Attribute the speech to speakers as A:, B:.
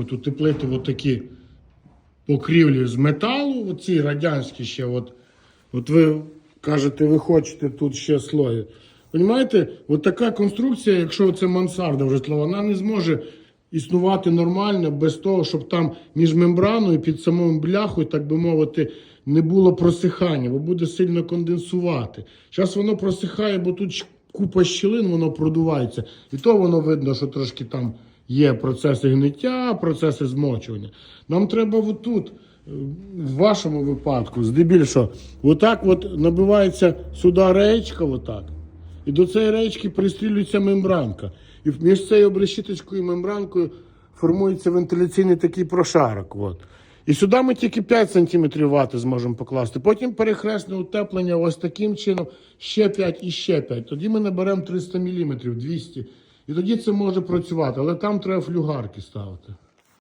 A: От утеплити отакі покрівлі з металу, оці радянські ще. От, от ви кажете, ви хочете тут ще слої. Понімаєте, от така конструкція, якщо це мансарда житлова, вона не зможе існувати нормально без того, щоб там між мембраною під самою бляхою, так би мовити, не було просихання, бо буде сильно конденсувати. Зараз воно просихає, бо тут купа щілин, воно продувається. І то воно видно, що трошки там є процеси гниття, процеси змочування. Нам треба отут, е, в вашому випадку, здебільшого, отак от набивається сюди речка, отак. І до цієї речки пристрілюється мембранка. І між цією обрешіточкою і мембранкою формується вентиляційний такий прошарок. От. І сюди ми тільки 5 см вати зможемо покласти. Потім перехресне утеплення ось таким чином, ще 5 і ще 5. Тоді ми наберемо 300 мм, 200 І тоді це може працювати, але там треба флюгарки ставити.